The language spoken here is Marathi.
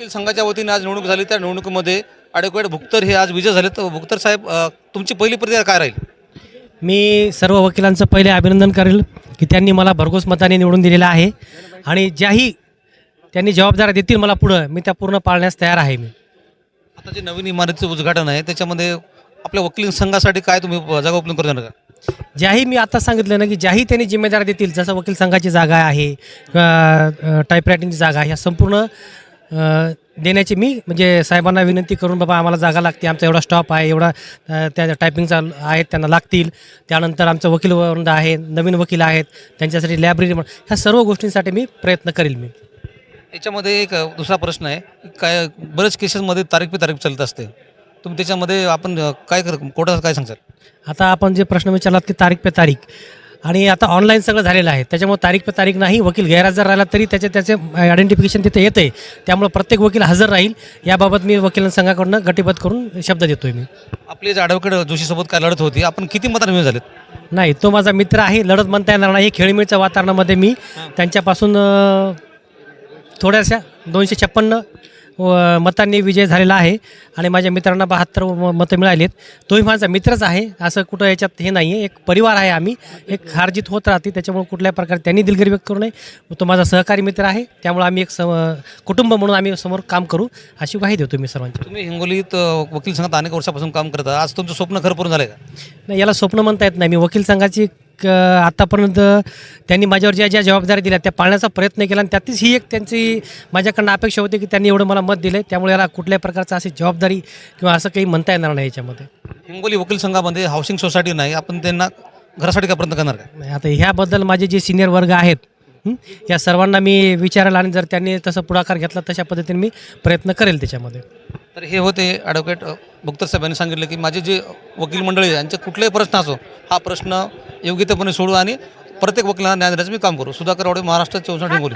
वकील संघाच्या वतीने आज निवडणूक झाली. त्या निवडणुकीमध्ये ॲडव्होकेट भुक्तर हे आज विजय झाले. तर भुक्तर साहेब तुमची पहिली प्रतिक्रिया काय राहील? मी सर्व वकिलांचं पहिले अभिनंदन करेल की त्यांनी मला भरघोस मताने निवडून दिलेलं आहे. आणि ज्याही त्यांनी जबाबदाऱ्या देतील मला पुढं मी त्या पूर्ण पाळण्यास तयार आहे मी. आता जे नवीन इमारतीचं उद्घाटन आहे त्याच्यामध्ये आपल्या वकील संघासाठी काय तुम्ही जागा उपलब्ध करू देणार का ज्याही मी आता सांगितलं ना की ज्याही त्यांनी जिम्मेदारी देतील जसं वकील संघाची जागा आहे टाईपरायटिंगची जागा आहे ह्या संपूर्ण देण्याची मी म्हणजे साहेबांना विनंती करून बाबा आम्हाला जागा लागते. आमचा एवढा स्टॉप आहे एवढा त्या टायपिंगचा आहेत त्यांना लागतील. त्यानंतर आमचं वकील वृंद आहे नवीन वकील आहेत त्यांच्यासाठी लायब्ररी ह्या सर्व गोष्टींसाठी मी प्रयत्न करेल मी. याच्यामध्ये एक दुसरा प्रश्न आहे. काय बरेच केसेसमध्ये तारीख पे तारीख चालत असते. तुम्ही त्याच्यामध्ये आपण काय कर कोर्टात काय सांगताल आता आपण जे प्रश्न विचारलात की तारीख पे तारीख आणि आता ऑनलाईन सगळं झालेलं आहे. त्याच्यामुळे तारीख पे तारीख नाही वकील गैरहजर राहिला तरी त्याचे त्याचे आयडेंटिफिकेशन तिथे येते त्यामुळे प्रत्येक वकील हजर राहील. याबाबत मी वकील संघाकडून गटीबद्ध करून शब्द देतोय मी. आपले जे ॲडव्होकेट जोशीसोबत काय लढत होती आपण किती मतांनी झालेत? नाही तो माझा मित्र आहे लढत म्हणता येणार नाही. खेळीमेळच्या वातावरणामध्ये मी त्यांच्यापासून थोड्याशा दोनशे छप्पन्न मतांनी विजय झालेला आहे आणि माझ्या मित्रांना बहात्तर मतं मिळालीत. तोही माझा मित्रच आहे. असं कुठं याच्यात हे नाही आहे एक परिवार आहे आम्ही. एक हारजीत होत राहते. त्याच्यामुळे कुठल्या प्रकारे त्यांनी दिलगिरी व्यक्त करू नये. तो माझा सहकारी मित्र आहे. त्यामुळे आम्ही एक सम कुटुंब म्हणून आम्ही समोर काम करू. अशी ग्वाही देतो मी सर्वांची. तुम्ही हिंगोलीत वकील संघात अनेक वर्षापासून काम करता. आज तुमचं स्वप्न खरं पूर्ण झालं का? नाही याला स्वप्न म्हणता येत नाही. मी वकील संघाची क- आतापर्यंत त्यांनी माझ्यावर ज्या ज्या जबाबदारी दिल्या त्या पाळण्याचा प्रयत्न केला आणि त्यातच ही एक त्यांची माझ्याकडनं अपेक्षा होती की त्यांनी एवढं मला मत दिलं त्यामुळे याला कुठल्याही प्रकारचं अशी जबाबदारी किंवा असं काही म्हणता येणार नाही याच्यामध्ये. हिंगोली वकील संघामध्ये हाऊसिंग सोसायटी नाही. आपण त्यांना घरासाठी काय प्रयत्न करणार का नाही, आता ह्याबद्दल माझे जे सिनियर वर्ग आहेत या सर्वांना मी विचारायला आणि जर त्यांनी तसं पुढाकार घेतला तशा पद्धतीने मी प्रयत्न करेल त्याच्यामध्ये. तर हे होते ॲडव्होकेट भुक्तर साहेबांनी सांगितलं की माझे जे वकील मंडळी आहे, यांचे कुठलाही प्रश्न असो हा प्रश्न योग्यतेपणे सोडू आणि प्रत्येक वकिलांना न्याय देण्याचं मी काम करू. सुधाकर आवडे महाराष्ट्र चौसष्ट बोलू